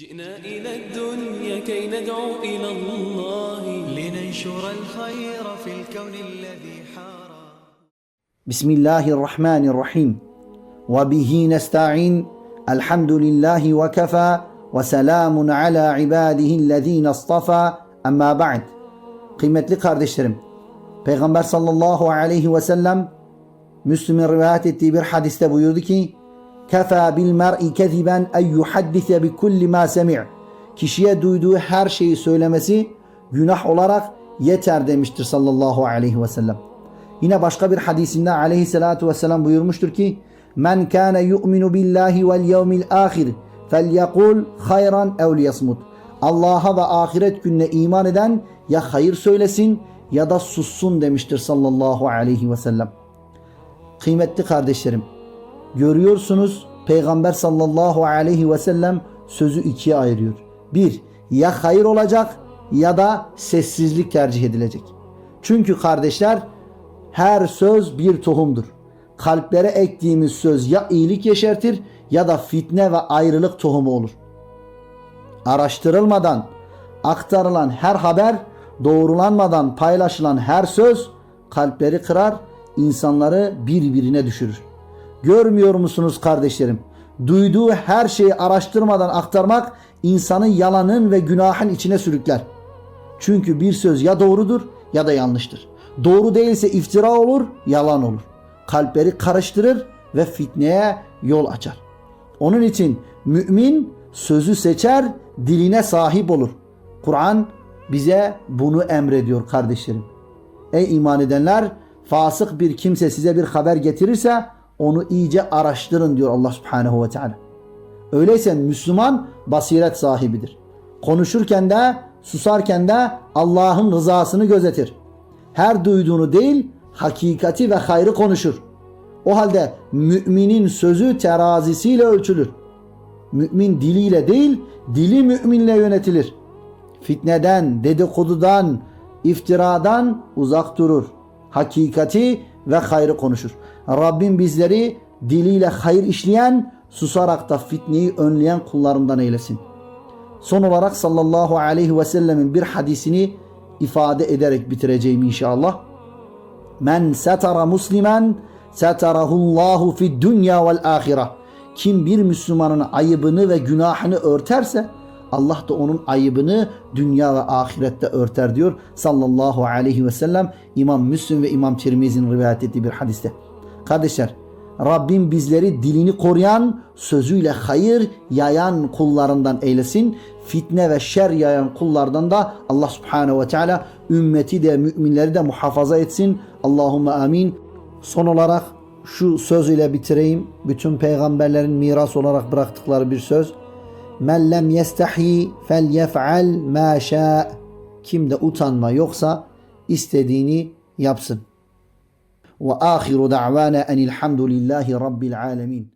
جئنا إلى الدنيا كي ندعو إلى الله لننشر الخير في الكون الذي حار. بسم الله الرحمن الرحيم. وبه نستعين. الحمد لله وكفى. وسلام على عباده الذين اصطفى. أما بعد. Kıymetli kardeşlerim, Peygamber sallallahu aleyhi ve sellem Müslüm'ün rivayet ettiği bir hadiste buyurdu ki Kefa bil mer'i keziben en yuhaddise bi kulli ma semi' Kişiye duyduğu her şeyi söylemesi günah olarak yeter demiştir sallallahu aleyhi ve sellem. Yine başka bir hadisinde aleyhissalatu vesselam buyurmuştur ki Men kana yu'minu billahi vel yevmil ahir felyekul hayran ev liyasmut. Allah'a ve ahiret gününe iman eden ya hayır söylesin ya da sussun demiştir sallallahu aleyhi ve sellem. Kıymetli kardeşlerim, görüyorsunuz Peygamber sallallahu aleyhi ve sellem sözü ikiye ayırıyor. Bir, ya hayır olacak ya da sessizlik tercih edilecek. Çünkü kardeşler her söz bir tohumdur. Kalplere ektiğimiz söz ya iyilik yeşertir ya da fitne ve ayrılık tohumu olur. Araştırılmadan aktarılan her haber, doğrulanmadan paylaşılan her söz kalpleri kırar, insanları birbirine düşürür. Görmüyor musunuz kardeşlerim? Duyduğu her şeyi araştırmadan aktarmak insanı yalanın ve günahın içine sürükler. Çünkü bir söz ya doğrudur ya da yanlıştır. Doğru değilse iftira olur, yalan olur. Kalpleri karıştırır ve fitneye yol açar. Onun için mümin sözü seçer, diline sahip olur. Kur'an bize bunu emrediyor kardeşlerim. Ey iman edenler, fasık bir kimse size bir haber getirirse onu iyice araştırın diyor Allah Subhanahu ve Teala. Öyleyse Müslüman basiret sahibidir. Konuşurken de susarken de Allah'ın rızasını gözetir. Her duyduğunu değil hakikati ve hayrı konuşur. O halde müminin sözü terazisiyle ölçülür. Mümin diliyle değil dili müminle yönetilir. Fitneden, dedikodudan, iftiradan uzak durur. Hakikati ve hayrı konuşur. Rabbim bizleri diliyle hayır işleyen, susarak da fitneyi önleyen kullarından eylesin. Son olarak sallallahu aleyhi ve sellemin bir hadisini ifade ederek bitireceğim inşallah. Men setara muslimen setarahullahu fi dünya vel ahire. Kim bir Müslümanın ayıbını ve günahını örterse Allah da onun ayıbını dünya ve ahirette örter diyor sallallahu aleyhi ve sellem İmam Müslim ve İmam Tirmizi'nin rivayet ettiği bir hadiste. Kardeşler Rabbim bizleri dilini koruyan, sözüyle hayır yayan kullarından eylesin. Fitne ve şer yayan kullardan da Allah subhanehu ve teala ümmeti de müminleri de muhafaza etsin. Allahümme amin. Son olarak şu söz ile bitireyim. Bütün peygamberlerin miras olarak bıraktıkları bir söz. Men lem yestahi fel yef'al ma şa. Kimde utanma yoksa istediğini yapsın. Ve ahiru da'vana enilhamdülillahi rabbil alemin.